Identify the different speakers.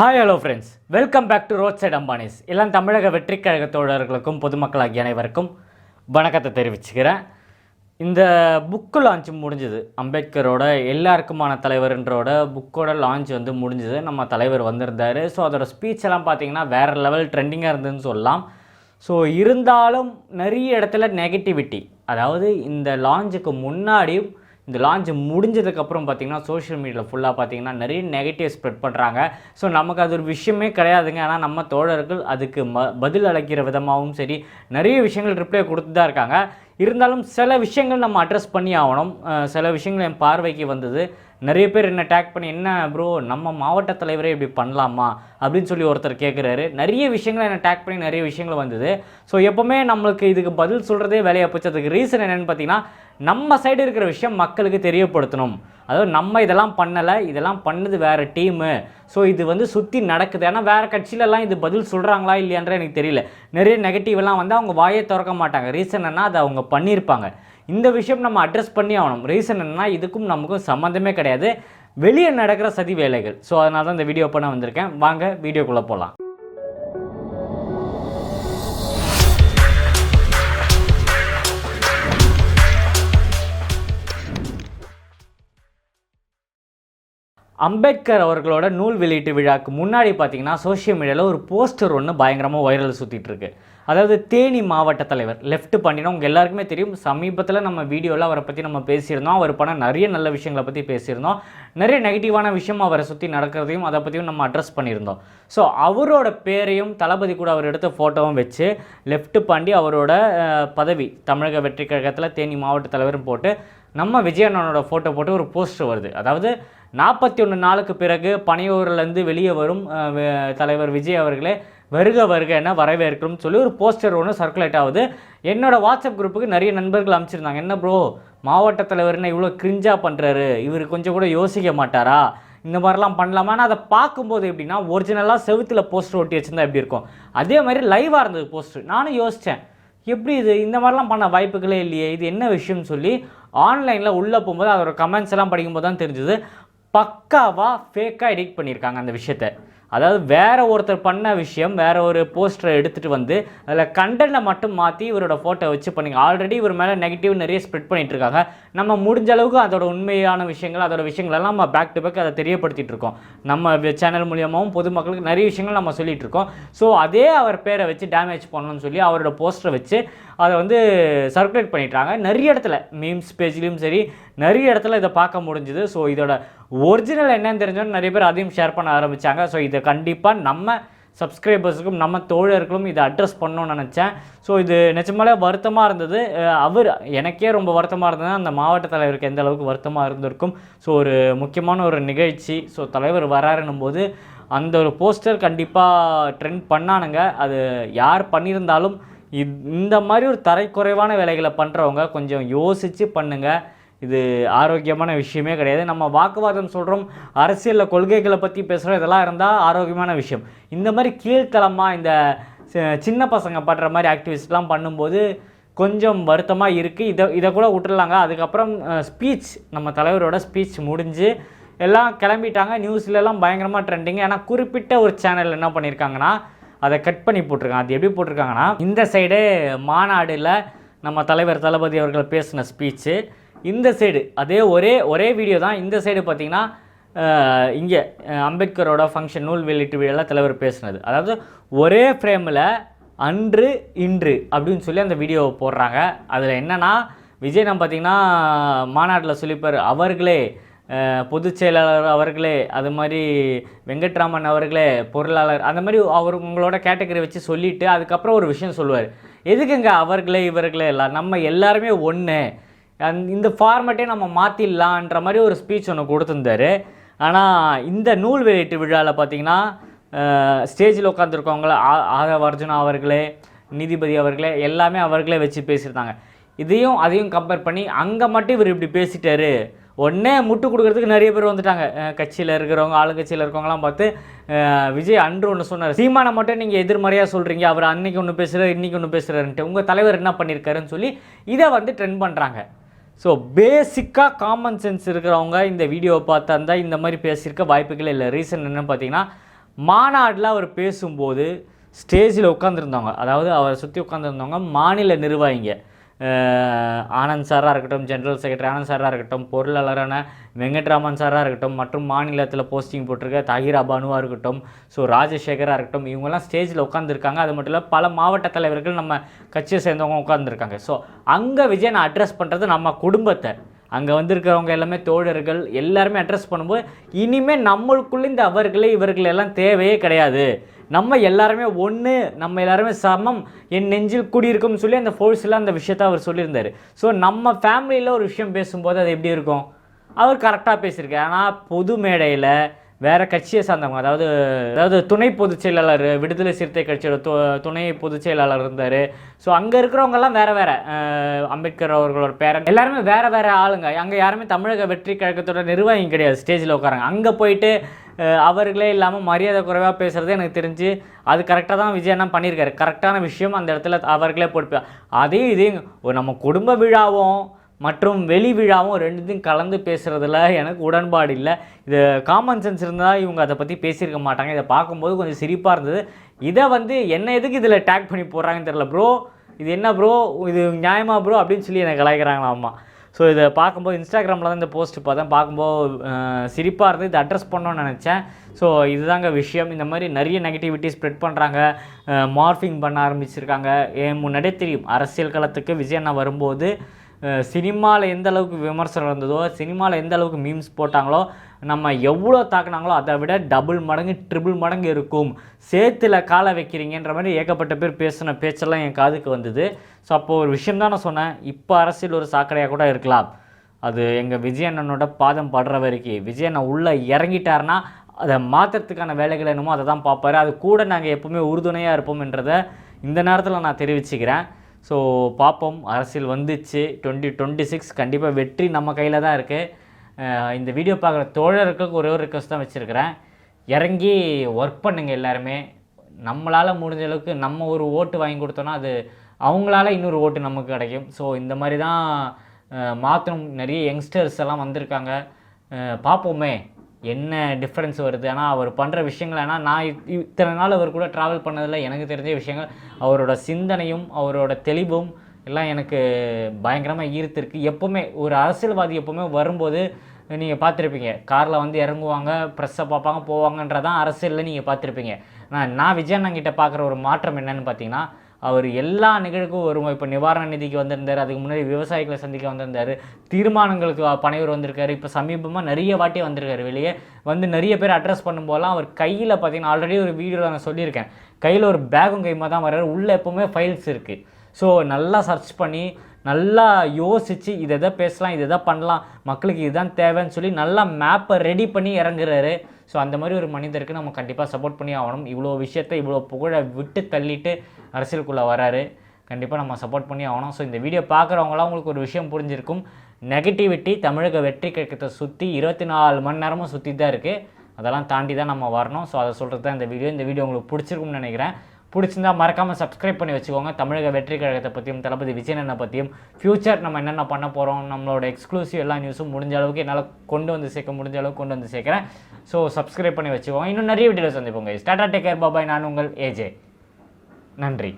Speaker 1: Hi hello friends welcome back to road side Ambanis எல்லாம் தமிழக வெற்றிக் கழக தோழர்களுக்கும் பொதுமக்கள் ஆகிய அனைவருக்கும் வணக்கத்தை தெரிவிச்சுக்கிறேன். இந்த புக்கு லான்ச் முடிஞ்சது. அம்பேத்கரோட எல்லாருக்குமான தலைவர்ன்றோட புக்கோட லான்ச் வந்து முடிஞ்சது. நம்ம தலைவர் வந்திருந்தார். ஸோ அதோட ஸ்பீச் எல்லாம் பார்த்தீங்கன்னா வேறு லெவல் ட்ரெண்டிங்காக இருந்ததுன்னு சொல்லலாம். ஸோ இருந்தாலும் நிறைய இடத்துல நெகட்டிவிட்டி அதாவது இந்த லான்ச்சுக்கு முன்னாடியும் இந்த லான்ச் முடிஞ்சதுக்கப்புறம் பார்த்தீங்கன்னா சோஷியல் மீடியாவில் ஃபுல்லாக பார்த்தீங்கன்னா நிறைய நெகட்டிவ் ஸ்ப்ரெட் பண்ணுறாங்க ஸோ நமக்கு அது ஒரு விஷயமே கிடையாதுங்க. ஆனால் நம்ம தோழர்கள் அதுக்கு ம பதில் அளிக்கிற விதமாகவும் சரி நிறைய விஷயங்கள் ரிப்ளை கொடுத்து தான் இருக்காங்க. இருந்தாலும் சில விஷயங்கள் நம்ம அட்ரஸ் பண்ணி ஆகணும். சில விஷயங்கள் என் பார்வைக்கு வந்தது. நிறைய பேர் என்ன டேக் பண்ணி என்ன ப்ரோ நம்ம மாவட்ட தலைவரே இப்படி பண்ணலாமா? அப்படின்னு சொல்லி ஒருத்தர் கேட்குறாரு நிறைய விஷயங்களை என்ன டேக் பண்ணி நிறைய விஷயங்கள் வந்தது. ஸோ எப்போவுமே நம்மளுக்கு இதுக்கு பதில் சொல்கிறதே வேலையாக போச்சு. அதுக்கு ரீசன் என்னென்னு பார்த்தீங்கன்னா நம்ம சைடு இருக்கிற விஷயம் மக்களுக்கு தெரியப்படுத்தணும். அதாவது நம்ம இதெல்லாம் பண்ணலை இதெல்லாம் பண்ணது வேறு டீமு ஸோ இது வந்து சுற்றி நடக்குது. ஏன்னா வேறு கட்சியிலலாம் இது பதில் சொல்கிறாங்களா இல்லையான்ற எனக்கு தெரியல. நிறைய நெகட்டிவ்லாம் வந்து அவங்க வாயை திறக்க மாட்டாங்க. ரீசன் என்ன அதை அவங்க பண்ணியிருப்பாங்க. இந்த விஷயம் நம்ம அட்ரஸ் பண்ணி ஆகணும். ரீசன் என்னன்னா இதுக்கும் நமக்கும் சம்மந்தமே கிடையாது. வெளியே நடக்கிற சதி வேலைகள். ஸோ அதனால தான் இந்த வீடியோ பண்ண வந்திருக்கேன். வாங்க வீடியோக்குள்ளே போகலாம் அம்பேத்கர் அவர்களோட நூல் வெளியீட்டு விழாக்கு முன்னாடி பார்த்தீங்கன்னா சோஷியல் மீடியாவில் ஒரு போஸ்டர் ஒன்று பயங்கரமாக வைரல் சுற்றிட்டு இருக்கு அதாவது தேனி மாவட்ட தலைவர் லெஃப்ட் பண்ணினா உங்கள் எல்லாருக்குமே தெரியும். சமீபத்தில் நம்ம வீடியோவில் அவரை பற்றி நம்ம பேசியிருந்தோம். அவர் பண்ண நிறைய நல்ல விஷயங்களை பற்றி பேசியிருந்தோம். நிறைய நெகட்டிவான விஷயம் அவரை சுற்றி நடக்கிறதையும் அதை பற்றியும் நம்ம அட்ரஸ் பண்ணியிருந்தோம். ஸோ அவரோட பேரையும் தளபதி கூட அவர் எடுத்த ஃபோட்டோவும் வச்சு லெஃப்ட் பாண்டி அவரோட பதவி தமிழக வெற்றி கழகத்தில் தேனி மாவட்ட தலைவரும் போட்டு நம்ம விஜயண்ணனோட ஃபோட்டோ போட்டு ஒரு போஸ்டர் வருது. அதாவது நாற்பத்தி ஒன்று நாளுக்கு பிறகு பனையூர்லேருந்து வெளியே வரும் தலைவர் விஜய் அவர்களே வருக வருக என வரவேற்கணும்னு சொல்லி ஒரு போஸ்டர் ஒன்று சர்க்குலேட் ஆகுது. என்னோடய வாட்ஸ்அப் குரூப்புக்கு நிறைய நண்பர்கள் அமைச்சிருந்தாங்க. என்ன ப்ரோ மாவட்ட தலைவர்னா இவ்வளோ கிரிஞ்சாக பண்ணுறாரு இவர் கொஞ்சம் கூட யோசிக்க மாட்டாரா? இந்த மாதிரிலாம் பண்ணலாமா? ஆனால் அதை பார்க்கும்போது எப்படின்னா ஒரிஜினலாக செவுத்தில் போஸ்டர் ஒட்டி வச்சுருந்தா எப்படி இருக்கும்? அதே மாதிரி லைவாக இருந்தது போஸ்டர் நானும் யோசித்தேன் எப்படி இது? இந்த மாதிரிலாம் பண்ண வாய்ப்புகளே இல்லையே. இது என்ன விஷயம்னு சொல்லி ஆன்லைனில் உள்ளே போகும்போது அதோட கமெண்ட்ஸ் எல்லாம் படிக்கும்போது தான் தெரிஞ்சுது. பக்காவாக ஃபேக்காக எடிட் பண்ணியிருக்காங்க அந்த விஷயத்தை. அதாவது வேற ஒருத்தர் பண்ண விஷயம் வேற ஒரு போஸ்டரை எடுத்துகிட்டு வந்து அதில் கண்டனை மட்டும் மாற்றி இவரோட ஃபோட்டோ வச்சு பண்ணிங்க. ஆல்ரெடி இவர் மேலே நெகட்டிவ் நிறைய ஸ்ப்ரெட் பண்ணிட்டு இருக்காங்க. நம்ம முடிஞ்ச அளவுக்கு அதோட உண்மையான விஷயங்கள் அதோட விஷயங்களெல்லாம் நம்ம பேக் டு பேக் அதை தெரியப்படுத்திட்டு இருக்கோம். நம்ம சேனல் மூலியமாகவும் பொதுமக்களுக்கு நிறைய விஷயங்கள் நம்ம சொல்லிகிட்ருக்கோம் இருக்கோம். ஸோ அதே அவர் பேரை வச்சு டேமேஜ் பண்ணணும்னு சொல்லி அவரோட போஸ்டரை வச்சு அதை வந்து சர்க்குலேட் பண்ணிட்டாங்க நிறைய இடத்துல மீம்ஸ் பேஜ்லேயும் சரி நிறைய இடத்துல இதை பார்க்க முடிஞ்சுது. ஸோ இதோட ஒரிஜினல் என்னன்னு தெரிஞ்சோன்னு நிறைய பேர் அதையும் ஷேர் பண்ண ஆரம்பித்தாங்க ஸோ இதை கண்டிப்பாக நம்ம சப்ஸ்கிரைபர்ஸுக்கும் நம்ம தோழர்களும் இதை அட்ரஸ் பண்ணணும்னு நினச்சேன். ஸோ இது நிஜமாலே வருத்தமாக இருந்தது. அவர் எனக்கே ரொம்ப வருத்தமாக இருந்தது அந்த மாவட்ட தலைவருக்கு எந்த அளவுக்கு வருத்தமாக இருந்திருக்கும். ஸோ ஒரு முக்கியமான ஒரு நிகழ்ச்சி. ஸோ தலைவர் வராருன்னும் போது அந்த ஒரு போஸ்டர் கண்டிப்பாக ட்ரெண்ட் பண்ணானுங்க. அது யார் பண்ணியிருந்தாலும் இந்த மாதிரி ஒரு தரைக்குறைவான வேலைகளை பண்ணுறவங்க கொஞ்சம் யோசித்து பண்ணுங்கள் இது ஆரோக்கியமான விஷயமே கிடையாது. நம்ம வாக்குவாதம் சொல்கிறோம் அரசியலில் கொள்கைகளை பற்றி பேசுகிறோம் இதெல்லாம் இருந்தால் ஆரோக்கியமான விஷயம். இந்த மாதிரி கீழ்த்தளமாக இந்த சின்ன பசங்க படுற மாதிரி ஆக்டிவிஸ்ட்லாம் பண்ணும்போது கொஞ்சம் வருத்தமாக இருக்குது இதை இதை கூட விட்டுறலாங்க. அதுக்கப்புறம் ஸ்பீச் நம்ம தலைவரோட ஸ்பீச் முடிஞ்சு எல்லாம் கிளம்பிட்டாங்க. நியூஸ்லலாம் பயங்கரமாக ட்ரெண்டிங் ஏன்னா குறிப்பிட்ட ஒரு சேனல் என்ன பண்ணியிருக்காங்கன்னா அதை கட் பண்ணி போட்டிருக்காங்க. அது எப்படி போட்டிருக்காங்கன்னா இந்த சைடு மாநாடில் நம்ம தலைவர் தளபதி அவர்கள் பேசின ஸ்பீச்சு இந்த சைடு அதே ஒரே ஒரே வீடியோ தான் இந்த சைடு பார்த்தீங்கன்னா இங்கே அம்பேத்கரோட ஃபங்க்ஷன் நூல் வெளியீட்டு விழாவில் தலைவர் பேசுனது. அதாவது ஒரே ஃப்ரேமில் அன்று இன்று அப்படின்னு சொல்லி அந்த வீடியோவை போடுறாங்க. அதில் என்னென்னா விஜய் நம்ம பார்த்தீங்கன்னா மாநாட்டில் சொல்லிப்பார் அவர்களே பொதுச் செயலாளர் அவர்களே அது மாதிரி வெங்கட்ராமன் அவர்களே பொருளாளர் அந்த மாதிரி அவர் உங்களோட கேட்டகரி வச்சு சொல்லிட்டு அதுக்கப்புறம் ஒரு விஷயம் சொல்லுவார். எதுக்குங்க அவர்களே இவர்களே எல்லாம்? நம்ம எல்லாருமே ஒன்று இந்த ஃபார்மேட்டே நம்ம மாற்றிடலான்ற மாதிரி ஒரு ஸ்பீச் ஒன்று கொடுத்துருந்தாரு. ஆனால் இந்த நூல் வெளியீட்டு விழாவில் பார்த்தீங்கன்னா ஸ்டேஜில் உட்காந்துருக்கவங்கள ஆதவ அர்ஜுனா அவர்களே நீதிபதி அவர்களே எல்லாமே அவர்களே வச்சு பேசியிருந்தாங்க. இதையும் அதையும் கம்பேர் பண்ணி அங்கே மட்டும் இவர் இப்படி பேசிட்டாரு. உடனே முட்டு கொடுக்கறதுக்கு நிறைய பேர் வந்துட்டாங்க. கட்சியில் இருக்கிறவங்க ஆளுங்கட்சியில் இருக்கவங்களாம் பார்த்து விஜய் அன்று ஒன்று சொன்னார். சீமானை மட்டும் நீங்கள் எதிர்மறையாக சொல்கிறீங்க அவர் அன்னைக்கு ஒன்று பேசுகிறார் இன்றைக்கி ஒன்று பேசுகிறாருன்ட்டு உங்கள் தலைவர் என்ன பண்ணியிருக்காருன்னு சொல்லி இதை வந்து ட்ரெண்ட் பண்ணுறாங்க ஸோ பேசிக்காக காமன் சென்ஸ் இருக்கிறவங்க இந்த வீடியோவை பார்த்தா இந்த மாதிரி பேசியிருக்க வாய்ப்புகள் இல்லை. ரீசன் என்னென்னு பார்த்தீங்கன்னா மாநாட்டில் அவர் பேசும்போது ஸ்டேஜில் உட்காந்துருந்தவங்க அதாவது அவரை சுற்றி உட்காந்துருந்தவங்க மாநில நிர்வாகிங்க. ஆனந்த் சாராக இருக்கட்டும் ஜென்ரல் செக்ரட்டரி ஆனந்த் சாராக இருக்கட்டும் பொருளாளரான வெங்கட்ராமன் சாராக இருக்கட்டும் மற்றும் மாநிலத்தில் போஸ்டிங் போட்டிருக்க தாகிர் பானுவாக இருக்கட்டும் ஸோ ராஜசேகராக இருக்கட்டும் இவங்கெல்லாம் ஸ்டேஜில் உட்காந்துருக்காங்க அது மட்டும் இல்லை பல மாவட்ட தலைவர்கள் நம்ம கட்சியை சேர்ந்தவங்க உட்காந்துருக்காங்க ஸோ அங்கே விஜயனை அட்ரஸ் பண்ணுறது நம்ம குடும்பத்தை. அங்கே வந்திருக்கிறவங்க எல்லாமே தோழர்கள் எல்லாருமே அட்ரஸ் பண்ணும்போது இனிமேல் நம்மளுக்குள்ளே இந்த அவர்களே இவர்கள் எல்லாம் தேவையே கிடையாது. நம்ம எல்லாருமே ஒன்று நம்ம எல்லாருமே சமம் என் நெஞ்சில் குடியிருக்கும்னு சொல்லி அந்த ஃபோர்ஸில் அந்த விஷயத்த அவர் சொல்லியிருந்தார். ஸோ நம்ம ஃபேமிலியில் ஒரு விஷயம் பேசும்போது அது எப்படி இருக்கும்? அவர் கரெக்டாக பேசியிருக்காரு. ஆனால் பொது மேடையில் வேறு கட்சியை சார்ந்தவங்க அதாவது அதாவது துணை பொதுச் செயலாளர் விடுதலை சிறுத்தை கட்சியோட து துணை பொதுச் செயலாளர் இருந்தார். ஸோ அங்கே இருக்கிறவங்கெல்லாம் வேறு வேறு. அம்பேத்கர் அவர்களோட பேரன் எல்லாருமே வேறு வேறு ஆளுங்க. அங்கே யாருமே தமிழக வெற்றி கழகத்தோட நிர்வாகி கிடையாது. ஸ்டேஜில் உட்காராங்க அங்கே போயிட்டு அவர்களே இல்லாமல் மரியாதை குறைவாக பேசுகிறது எனக்கு தெரிஞ்சு அது கரெக்டாக தான் விஜய் அண்ணா பண்ணியிருக்காரு. கரெக்டான விஷயம் அந்த இடத்துல அவர்களே போட்டு அதையும் இதையும் நம்ம குடும்ப விழாவும் மற்றும் வெளி விழாவும் ரெண்டுத்தையும் கலந்து பேசுகிறதுல எனக்கு உடன்பாடு இல்லை. இது காமன் சென்ஸ் இருந்தால் இவங்க அதை பற்றி பேசியிருக்க மாட்டாங்க. இதை பார்க்கும்போது கொஞ்சம் சிரிப்பாக இருந்தது. இதை வந்து என்ன எதுக்கு இதில் டேக் பண்ணி போடுறாங்கன்னு தெரில ப்ரோ இது என்ன ப்ரோ இது நியாயமா ப்ரோ அப்படின்னு சொல்லி எனக்கு கலாய்க்கிறாங்களா அம்மா ஸோ இதை பார்க்கும்போது இன்ஸ்டாகிராமில் தான் இந்த போஸ்ட் பார்த்தேன் பார்க்கும்போது சிரிப்பாக இருந்து இதை அட்ரஸ் பண்ணோன்னு நினச்சேன். ஸோ இதுதாங்க விஷயம். இந்த மாதிரி நிறைய நெகட்டிவிட்டி ஸ்ப்ரெட் பண்ணுறாங்க மார்ஃபிங் பண்ண ஆரம்பிச்சிருக்காங்க. என் முன்னாடியே தெரியும். அரசியல் களத்துக்கு விஜய் அண்ணா வரும்போது சினிமாவில் எந்த அளவுக்கு விமர்சனம் இருந்ததோ சினிமாவில் எந்த அளவுக்கு மீம்ஸ் போட்டாங்களோ நம்ம எவ்வளோ தாக்குனாங்களோ அதை விட டபுள் மடங்கு ட்ரிபிள் மடங்கு இருக்கும். சேத்துல காலை வைக்கிறீங்கன்ற மாதிரி ஏகப்பட்ட பேர் பேசின பேச்செல்லாம் என் காதுக்கு வந்தது. ஸோ அப்போ ஒரு விஷயம் தான் நான் சொன்னேன். இப்போ அரசியல் ஒரு சாக்கடையாக கூட இருக்கலாம். அது எங்கள் விஜயண்ணனோட பாதம் படுற வரைக்கும் விஜயண்ணன் உள்ளே இறங்கிட்டாருன்னா அதை மாற்றுறதுக்கான வேலைகள் என்னமோ அதை தான் பார்ப்பாரு. அது கூட நாங்கள் எப்போவுமே உறுதுணையாக இருப்போம்ன்றதை இந்த நேரத்தில் நான் தெரிவிச்சுக்கிறேன். ஸோ பார்ப்போம் அரசியல் வந்துச்சு. டுவெண்ட்டி டுவெண்ட்டி சிக்ஸ் கண்டிப்பாக வெற்றி நம்ம கையில் தான் இருக்குது இந்த வீடியோ பார்க்குற தோழர்களுக்கு ஒரே ஒரு ரெக்வஸ்ட் தான் வச்சுருக்கிறேன். இறங்கி ஒர்க் பண்ணுங்கள் எல்லாருமே. நம்மளால் முடிஞ்ச அளவுக்கு நம்ம ஒரு ஓட்டு வாங்கி கொடுத்தோன்னா அது அவங்களால இன்னொரு ஓட்டு நமக்கு கிடைக்கும். ஸோ இந்த மாதிரி தான் மாற்றணும் நிறைய யங்ஸ்டர்ஸ் எல்லாம் வந்திருக்காங்க. பார்ப்போமே என்ன டிஃப்ரென்ஸ் வருது? ஆனால் அவர் பண்ணுற விஷயங்கள் ஏன்னா நான் இத்தனை நாள் அவர் கூட ட்ராவல் பண்ணதில் எனக்கு தெரிஞ்ச விஷயங்கள் அவரோட சிந்தனையும் அவரோட தெளிவும் எல்லாம் எனக்கு பயங்கரமாக ஈர்த்திருக்கு எப்போவுமே ஒரு அரசியல்வாதி எப்போவுமே வரும்போது நீங்கள் பார்த்துருப்பீங்க காரில் வந்து இறங்குவாங்க ப்ரெஸ்ஸை பார்ப்பாங்க போவாங்கன்றதான் அரசியலில் நீங்கள் பார்த்துருப்பீங்க. நான் நான் விஜயண்ணங்கிட்ட பார்க்குற ஒரு மாற்றம் என்னன்னு பார்த்தீங்கன்னா அவர் எல்லா நிகழ்வுக்கும் வருவோம் இப்போ நிவாரண நிதிக்கு வந்திருந்தார் அதுக்கு முன்னாடி விவசாயிகளை சந்திக்க வந்திருந்தார் தீர்மானங்களுக்கு பனைவர் வந்திருக்காரு. இப்போ சமீபமாக நிறைய வாட்டி வந்திருக்காரு வெளியே. வந்து நிறைய பேர் அட்ரஸ் பண்ணும்போதெல்லாம் அவர் கையில் பார்த்தீங்கன்னா ஆல்ரெடி ஒரு வீடியோவில் நான் சொல்லியிருக்கேன். கையில் ஒரு பேகும் கைமாக தான் வர்றாரு. உள்ளே எப்போவுமே ஃபைல்ஸ் இருக்குது ஸோ நல்லா சர்ச் பண்ணி நல்லா யோசித்து இதை எதை பேசலாம் இதை எதை பண்ணலாம். மக்களுக்கு இதுதான் தேவைன்னு சொல்லி நல்லா மேப்பை ரெடி பண்ணி இறங்குறாரு. ஸோ அந்த மாதிரி ஒரு மனிதருக்கு நம்ம கண்டிப்பாக சப்போர்ட் பண்ணி ஆகணும். இவ்வளோ விஷயத்தை இவ்வளோ புகழை விட்டு தள்ளிட்டு அரசியலுக்குள்ளே வராரு. கண்டிப்பாக நம்ம சப்போர்ட் பண்ணி ஆகணும். ஸோ இந்த வீடியோ பார்க்குறவங்களாம் உங்களுக்கு ஒரு விஷயம் புரிஞ்சிருக்கும். நெகட்டிவிட்டி தமிழக வெற்றி கிடைக்கிறத சுற்றி இருபத்தி நாலு மணி நேரமும் சுற்றி தான் இருக்குது அதெல்லாம் தாண்டி தான் நம்ம வரணும். ஸோ அதை சொல்கிறது தான் இந்த வீடியோ இந்த வீடியோ உங்களுக்கு பிடிச்சிருக்கும்னு நினைக்கிறேன். பிடிச்சிருந்தா மறக்காமல் சப்ஸ்கிரைப் பண்ணி வச்சுக்கோங்க. தமிழக வெற்றி கழகத்தை பற்றியும் தளபதி விஜயனனை பற்றியும் ஃப்யூச்சர் நம்ம என்னென்ன பண்ண போகிறோம் நம்மளோட எக்ஸ்க்ளூசிவ் எல்லா நியூஸும் முடிஞ்ச அளவுக்கு என்னால் கொண்டு வந்து சேர்க்க முடிஞ்ச அளவுக்கு கொண்டு வந்து சேர்க்குறேன். ஸோ சப்ஸ்கிரைப் பண்ணி வச்சுக்கோங்க. இன்னும் நிறைய வீடியோஸ் சந்திப்போங்க ஸ்டாட்டா டேக் கேர் பாபாய் நான் உங்கள் ஏஜே நன்றி.